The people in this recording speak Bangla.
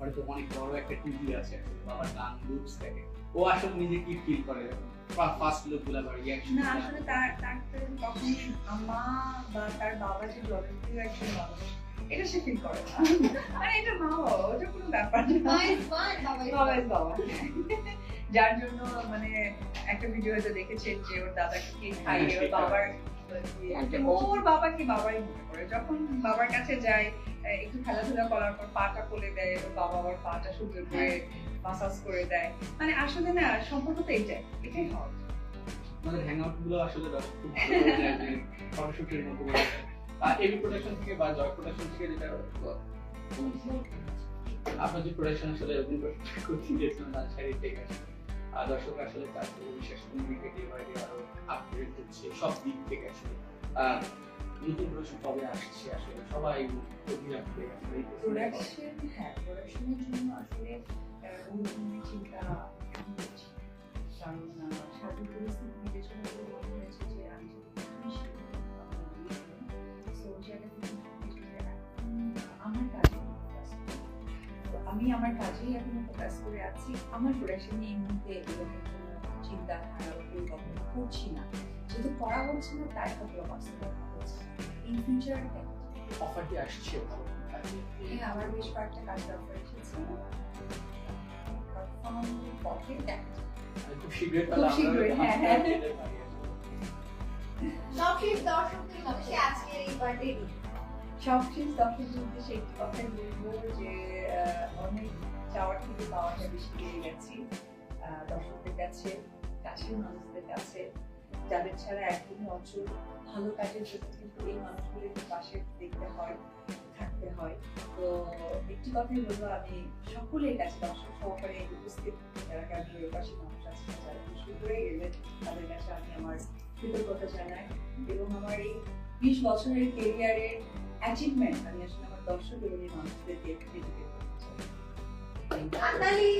ঘরে তো অনেক বড় একটা টিভি আছে বাবার গান লুকস থাকে ও আসলে নিজে কি ফিল করে ফার্স্ট লুকগুলা বা রিয়াকশন না আসলে তার তার তো কখনোই মা বা তার বাবা যে জনপ্রিয় একজন মানুষ এটা সে ফিল করে না। মানে এটা মা বাবা ওটা কোনো ব্যাপার না। বাবা বাবা যার জন্য মানে একটা ভিডিও হয়তো দেখেছেন যে ওর দাদাকে কে খাইয়ে ওর বাবার ওর বাবাকে বাবাই মনে করে। যখন বাবার কাছে যায় একটু খেলাধুলা করার পর পাটা কোলে দেয় ওর বাবা আবার পাটা সুন্দর করে মাসাজ করে দেয়। মানে আসলে না সম্পর্ক তো এইটাই এটাই হওয়া। আমাদের হ্যাংআউটগুলো আসলে ফটোশুটের মতো করে এবি প্রোডাকশন থেকে বা জয় প্রোডাকশন থেকে যেটা আপনার যে প্রোডাকশন আসলে অভিনয় করতে গিয়েছিলেন তার শাড়ি থেকে আর দর্শক আসলে তার আরও আপগ্রেড হচ্ছে সব নতুন প্রোডাকশন কবে আসছে আসলে সবাই অভিনয় করে আসলে প্রোডাকশন হ্যাঁ প্রোডাকশনের জন্য আসলে চিন্তা এখন করছি না। কারণ সার্বিক পরিস্থিতি বিবেচনা করে মনে হয়েছে যে আমি আমার কাজে তো আমি আমার কাজেই এখন ফোকাস করে আছি। আমার প্রোডাকশন নিয়ে এই মুহূর্তে চিন্তা ধারা পরিকল্পনা করছি না। যেহেতু করা হচ্ছে না তাই হয়তো বাস্তবায়ন হচ্ছে ইন ফিউচার অফার কি আসছে হ্যাঁ আমার বেশ কয়েকটা কাজ অফার এসেছে। পথে দেখা মানে খুব শীঘ্রই খুব শীঘ্রই, হ্যাঁ, হ্যাঁ। সবশেষ দর্শকদের উদ্দেশ্যে আজকের এই বার্থডে সবশেষ দর্শকদের উদ্দেশ্যে একটি কথাই বলব যে আহ, অনেক চাওয়ার থেকে পাওয়াটা বেশি পেয়ে গেছি। আহ, দর্শকদের কাছে কাছের মানুষদের কাছে। যাদের ছাড়া একদমই অচল, ভালো কাজের জন্য কিন্তু এই মানুষগুলিকে পাশে দেখতে হয়, থাকতে হয়। তো একটি কথাই বলব, আমি সকলের কাছে দর্শক সহকারে উপস্থিত যারা ক্যামেরার পাশে মানুষ আছে যারা খুশি করে গেলেন, তাদের কাছে আমি আমার কৃতজ্ঞতা জানাই এবং আমার এই বিশ বছরের কেরিয়ারের অ্যাচিভমেন্ট আমি আসলে আমার দর্শক এবং এই করতে চাই। হাততালি